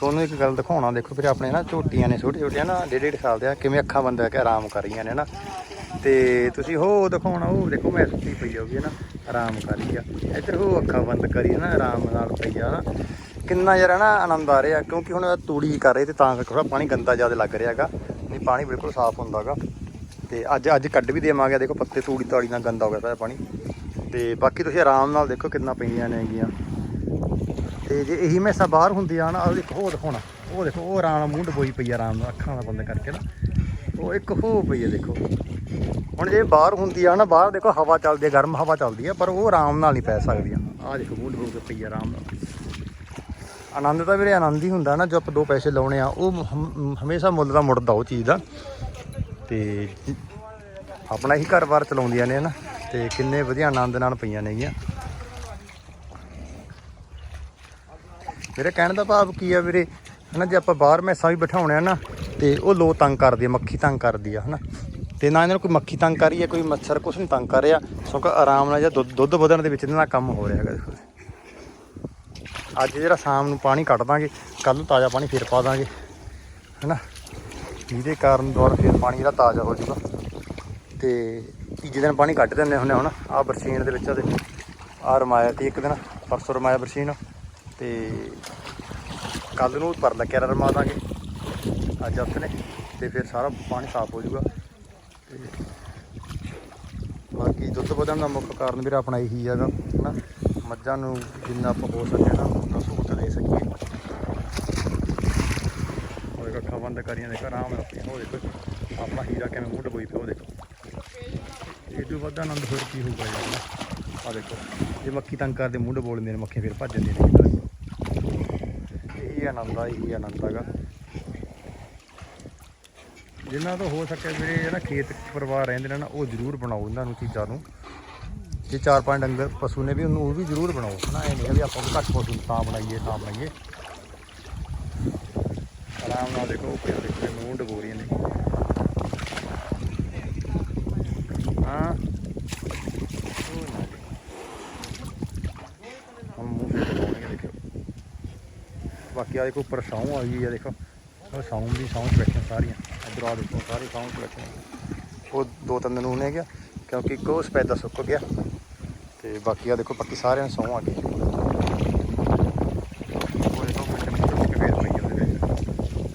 ਤੁਹਾਨੂੰ ਇੱਕ ਗੱਲ ਦਿਖਾਉਣਾ, ਦੇਖੋ ਫਿਰ ਆਪਣੇ ਨਾ ਝੋਟੀਆਂ ਨੇ, ਛੋਟੇ ਛੋਟੀਆਂ ਨਾ ਡੇਢ ਡੇਢ ਸਾਲ ਦੇ ਆ, ਕਿਵੇਂ ਅੱਖਾਂ ਬੰਦ ਕਰਕੇ ਆਰਾਮ ਕਰ ਰਹੀਆਂ ਨੇ ਨਾ। ਤੇ ਤੁਸੀਂ ਹੋ ਦਿਖਾਉਣਾ, ਉਹ ਦੇਖੋ ਮੈਂ ਸੁੱਤੀ ਪਈ ਹੋਗੀ ਨਾ ਆਰਾਮ ਕਰ ਰਹੀ ਆ। ਇੱਧਰ ਉਹ ਅੱਖਾਂ ਬੰਦ ਕਰੀ ਨਾ, ਆਰਾਮ ਨਾਲ ਪਈ ਆ। ਨਾ ਕਿੰਨਾ ਯਾਰ ਨਾ ਆਨੰਦ ਆ ਰਿਹਾ, ਕਿਉਂਕਿ ਹੁਣ ਤੂੜੀ ਕਰ ਰਹੇ ਤੇ ਤਾਂ ਕਰਕੇ ਥੋੜਾ ਪਾਣੀ ਗੰਦਾ ਜ਼ਿਆਦਾ ਲੱਗ ਰਿਹਾ ਹੈਗਾ। ਨਹੀਂ, ਪਾਣੀ ਬਿਲਕੁਲ ਸਾਫ਼ ਹੁੰਦਾਗਾ ਤੇ ਅੱਜ ਅੱਜ ਕੱਢ ਵੀ ਦੇਵਾਂਗੇ, ਦੇਖੋ ਪੱਤੇ ਤੂੜੀ ਤਾੜੀ ਨਾਲ ਗੰਦਾ ਹੋ ਗਿਆ ਸਾਰਾ ਪਾਣੀ। ਤੇ ਬਾਕੀ ਤੁਸੀਂ ਆਰਾਮ ਨਾਲ ਦੇਖੋ ਕਿੰਨਾ ਪਈਆਂ ਨੇ ਹੈਗੀਆਂ। ਤੇ ਜੇ ਇਹੀ ਮੈਸਾਂ ਬਾਹਰ ਹੁੰਦੀਆਂ ਨਾ ਉਹ ਦੇਖੋ, ਉਹ ਦਿਖਾਉਣਾ। ਉਹ ਦੇਖੋ, ਉਹ ਆਰਾਮ ਨਾਲ ਮੂੰਹ ਡਬੋਈ ਪਈ ਆ ਆਰਾਮ ਨਾਲ ਅੱਖਾਂ ਦਾ ਬੰਦ ਕਰਕੇ ਨਾ। ਉਹ ਇੱਕ ਹੋ ਪਈ ਹੈ ਦੇਖੋ। ਹੁਣ ਜੇ ਬਾਹਰ ਹੁੰਦੀ ਆ ਨਾ, ਬਾਹਰ ਦੇਖੋ, ਹਵਾ ਚੱਲਦੀ ਆ, ਗਰਮ ਹਵਾ ਚੱਲਦੀ ਆ, ਪਰ ਉਹ ਆਰਾਮ ਨਾਲ ਨਹੀਂ ਪੈ ਸਕਦੀਆਂ। ਆਹ ਦੇਖੋ, ਮੂੰਹ ਡਬੋ ਕੇ ਪਈ ਆ ਆਰਾਮ ਨਾਲ। ਆਨੰਦ ਤਾਂ ਵੀਰੇ ਆਨੰਦ ਹੀ ਹੁੰਦਾ ਨਾ, ਜੋ ਆਪਾਂ ਦੋ ਪੈਸੇ ਲਾਉਣੇ ਆ, ਉਹ ਹਮ- ਹਮੇਸ਼ਾ ਮੁੱਲ ਦਾ ਮੁੜਦਾ ਉਹ ਚੀਜ਼ ਦਾ। ਤੇ ਆਪਣਾ ਹੀ ਘਰ-ਬਾਰ ਚਲਾਉਂਦੀਆਂ ਨੇ ਨਾ, ਤੇ ਕਿੰਨੇ ਵਧੀਆ ਆਨੰਦ ਨਾਲ ਪਈਆਂ ਨੇਗੀਆਂ। ਮੇਰੇ ਕਹਿਣ ਦਾ ਭਾਵ ਕੀ ਆ ਵੀਰੇ? ਹਨਾ, ਜੇ ਆਪਾਂ ਬਾਹਰ ਮੈਸਾਂ ਵੀ ਬਿਠਾਉਣੇ ਆ ਨਾ, ਤੇ ਉਹ ਲੋ ਤੰਗ ਕਰਦੀ ਆ, ਮੱਖੀ ਤੰਗ ਕਰਦੀ ਆ, ਹਨਾ। ਤੇ ਨਾ ਇਹਨਾਂ ਨੂੰ ਕੋਈ ਮੱਖੀ ਤੰਗ ਕਰ ਰਹੀ ਹੈ ਕੋਈ ਮੱਛਰ, ਕੁਛ ਨਹੀਂ ਤੰਗ ਕਰ ਰਿਹਾ। ਸਗੋਂ ਆਰਾਮ ਨਾਲ ਜਾਂ ਦੁੱਧ ਦੁੱਧ ਵਧਣ ਦੇ ਵਿੱਚ ਇਹਨਾਂ ਦਾ ਕੰਮ ਹੋ ਰਿਹਾ ਹੈਗਾ, ਦੇਖੋ। ਅੱਜ ਜਿਹੜਾ ਸ਼ਾਮ ਨੂੰ ਪਾਣੀ ਕੱਢ ਦਾਂਗੇ ਕੱਲ ਨੂੰ ਤਾਜ਼ਾ ਪਾਣੀ ਫਿਰ ਪਾ ਦਾਂਗੇ, ਹਨਾ। ਜਿਹਦੇ ਕਾਰਨ ਦੁਬਾਰਾ ਫਿਰ ਪਾਣੀ ਜਿਹੜਾ ਤਾਜ਼ਾ ਹੋ ਜਾਊਗਾ। ਤੇ ਤੀਜੇ ਦਿਨ ਪਾਣੀ ਕੱਢ ਦਿੰਦੇ ਹੁੰਦੇ ਹੁਣ, ਆਹ ਬਰਸੀਨ ਦੇ ਵਿੱਚ ਉਹਦੇ, ਆਹ ਰਮਾਇਆ ਤੇ ਇੱਕ ਦਿਨ, ਪਰਸੋਂ ਰਮਾਇਆ ਬਰਸੀਨ। ਤੇ ਕੱਲ ਨੂੰ ਪਰ ਲੱਗਿਆ ਰਮਾ ਦਾਂਗੇ। ਅੱਜ ਹੱਥ ਨੇ ਤੇ ਫਿਰ ਸਾਰਾ ਪਾਣੀ ਸਾਫ਼ ਹੋ ਜਾਊਗਾ। ਤੇ ਬਾਕੀ ਦੁੱਧ ਵਧਣ ਦਾ ਮੁੱਖ ਕਾਰਨ ਵੀਰ ਆਪਣਾ ਇਹੀ ਹੈਗਾ ਹਨਾ। ਮੱਝਾਂ ਨੂੰ ਜਿੰਨਾ ਆਪਾਂ ਹੋ ਸਕੇ ਨਾ ਉਹਨਾਂ ਸਹੂਲਤ ਦੇ ਸਕੀਏ। ਉਹ ਦੇਖੋ ਬੰਦ ਕਰੀਆਂ ਦੇਖੋ ਆਰਾਮ ਨਾਲ ਪਈਆਂ ਉਹ ਦੇਖੋ ਆਪਣਾ ਹੀਰਾ ਕਿਵੇਂ ਮੂੰਹ ਡਬੋਈ ਪਿਆ, ਉਹ ਦੇਖੋ। ਇਹ ਤੋਂ ਵੱਧ ਆਨੰਦ ਫਿਰ ਕੀ ਹੋਊਗਾ ਯਾਰ ਆ ਦੇਖੋ, ਜੇ ਮੱਖੀ ਤੰਗ ਕਰਦੇ, ਮੂੰਹ ਡਬੋਲਦੇ ਨੇ ਮੱਖੀਆਂ ਫਿਰ ਭੱਜ ਜਾਂਦੀਆਂ ਨੇ। ਆਨੰਦ ਆ, ਇਹੀ ਆਨੰਦ ਹੈਗਾ। ਜਿੰਨਾ ਤੋਂ ਹੋ ਸਕੇ ਵੀਰੇ, ਜਿਹੜਾ ਖੇਤ ਪਰਿਵਾਰ ਰਹਿੰਦੇ ਨੇ ਨਾ, ਉਹ ਜ਼ਰੂਰ ਬਣਾਓ ਇਹਨਾਂ ਨੂੰ ਚੀਜ਼ਾਂ ਨੂੰ। ਜੇ ਚਾਰ ਪੰਜ ਡੰਗਰ ਪਸ਼ੂ ਨੇ ਵੀ, ਉਹਨੂੰ ਉਹ ਵੀ ਜ਼ਰੂਰ ਬਣਾਓ। ਹਨਾ ਇਹ ਨਹੀਂ ਵੀ ਆਪਾਂ ਨੂੰ ਘੱਟ ਪਸ਼ੂ ਨੂੰ ਤਾਂ ਬਣਾਈਏ ਤਾਂ ਬਣਾਈਏ। ਆਰਾਮ ਨਾਲ ਦੇਖੋ ਉੱਪਰ ਦੇਖੋ ਮੂੰਹ ਡਬੋ ਨੇ। ਹਾਂ ਉਹ ਨਾ ਜੀ। ਹੁਣ ਮੂੰਹ ਤੇ ਡਬੋਣੀਆਂ ਦੇਖੋ ਬਾਕੀ ਆ ਦੇਖੋ ਉੱਪਰ ਸੌਂ ਆ ਗਈ ਆ, ਦੇਖੋ। ਸੌਂ ਦੀ ਸੌਂ ਚ ਬੈਠੀਆਂ ਸਾਰੀਆਂ। ਇੱਧਰ ਆ ਦੇਖੋ, ਸਾਰੀ ਸੌਂ ਚ ਬੈਠੀਆਂ ਉਹ ਦੋ ਤਿੰਨ ਦਿਨ ਉਹਨੇ ਗਿਆ ਕਿਉਂਕਿ ਇੱਕ ਉਹ ਸਪੈਦਾ ਸੁੱਕ ਗਿਆ। ਤੇ ਬਾਕੀ ਆ ਦੇਖੋ ਪੱਕੀ ਸਾਰਿਆਂ ਨੂੰ ਸੌਂ ਆ ਗਈ।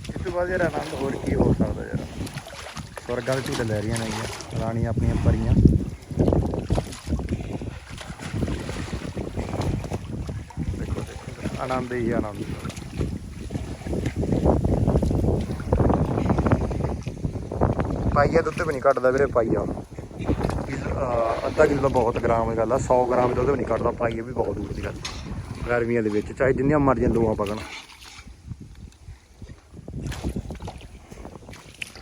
ਇਸ ਤੋਂ ਬਾਅਦ ਯਾਰ ਆਨੰਦ ਹੋਰ ਕੀ ਹੋ ਸਕਦਾ ਯਾਰ। ਸਵਰਗਾਂ ਦੇ ਝੂਟੇ ਲੈ ਰਹੀਆਂ ਨੇ ਰਾਣੀਆਂ ਆਪਣੀਆਂ ਪਰੀਆਂ ਦੇਖੋ ਦੇਖੋ, ਆਨੰਦ ਹੀ ਆਨੰਦ। ਪਾਈਆ ਦੁੱਧ ਵੀ ਨਹੀਂ ਕੱਢਦਾ ਵੀਰੇ ਪਾਈਆ ਅਹ ਅੱਧਾ ਕਿਲੋ ਬਹੁਤ ਗ੍ਰਾਮ ਦੀ ਗੱਲ ਆ 100 ਗ੍ਰਾਮ ਦੁੱਧ ਵੀ ਨਹੀਂ ਕੱਢਦਾ ਪਾਈਆ ਵੀ ਬਹੁਤ ਦੂਰ ਦੀ ਗੱਲ। ਗਰਮੀਆਂ ਦੇ ਵਿੱਚ, ਚਾਹੇ ਜਿੰਨੀਆਂ ਮਰਜ਼ੀ ਲੋਆਂ ਪਕਣ।